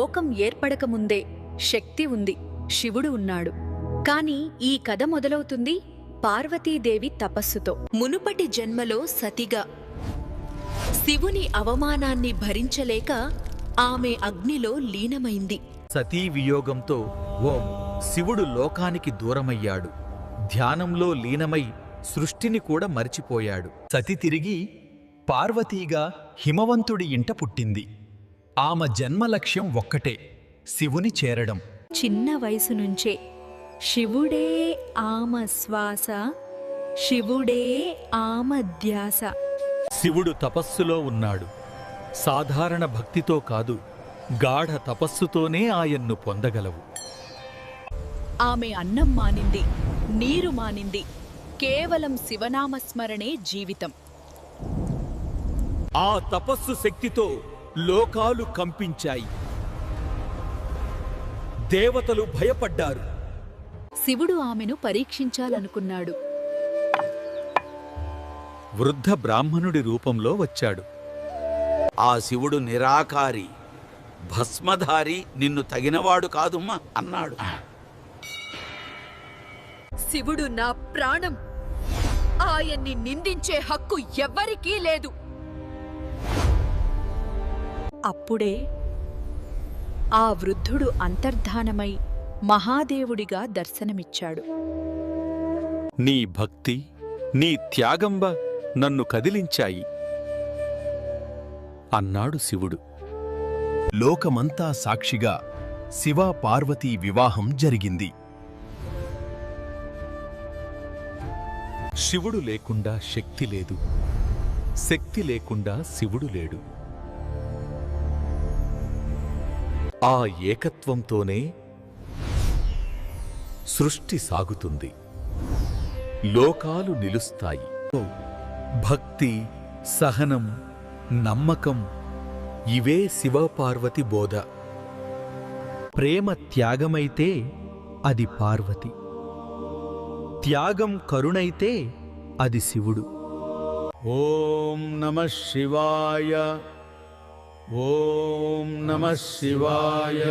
లోకం ఏర్పడకముందే శక్తి ఉంది శివుడు ఉన్నాడు. కాని ఈ కథ మొదలవుతుంది పార్వతీదేవి తపస్సుతో. మునుపటి జన్మలో సతిగా శివుని అవమానాన్ని భరించలేక ఆమె అగ్నిలో లీనమైంది. సతీ వియోగంతో ఓం శివుడు లోకానికి దూరమయ్యాడు. ధ్యానంలో లీనమై సృష్టిని కూడా మరిచిపోయాడు. సతి తిరిగి పార్వతీగా హిమవంతుడి ఇంట పుట్టింది. ఆమె జన్మ లక్ష్యం ఒక్కటే శివుని చేరడం. చిన్న వయసు నుంచే శివుడే ఆమ శ్వాస శివుడే ఆమ ధ్యాస. శివుడు తపస్సులో ఉన్నాడు. సాధారణ భక్తితో కాదు గాఢ తపస్సుతోనే ఆయన్ను పొందగలవు. ఆమె అన్నం మానింది నీరు మానింది కేవలం శివనామస్మరణే జీవితం. ఆ తపస్సు శక్తితో లోకాలు కంపించాయి. దేవతలు భయపడ్డారు. శివుడు ఆమెను పరీక్షించాలనుకున్నాడు. వృద్ధ బ్రాహ్మణుడి రూపంలో వచ్చాడు. ఆ శివుడు నిరాకారి భస్మధారి నిన్ను తగినవాడు కాదుమ్మా అన్నాడు. శివుడు నా ప్రాణం. ఆయన్ని నిందించే హక్కు ఎవ్వరికీ లేదు. అప్పుడే ఆ వృద్ధుడు అంతర్ధానమై మహాదేవుడిగా దర్శనమిచ్చాడు. నీ భక్తి నీ త్యాగంబ నన్ను కదిలించాయి అన్నాడు శివుడు. లోకమంతా సాక్షిగా శివ పార్వతీ వివాహం జరిగింది. శివుడు లేకుండా శక్తి లేదు. శక్తి లేకుండా శివుడు లేడు. ఆ ఏకత్వంతోనే సృష్టి సాగుతుంది. లోకాలు నిలుస్తాయి. భక్తి సహనం నమ్మకం ఇవే శివపార్వతి బోధ. ప్రేమ త్యాగమైతే అది పార్వతి. త్యాగం కరుణైతే అది శివుడు. ఓం నమ శివాయ. ॐ नमः शिवाय।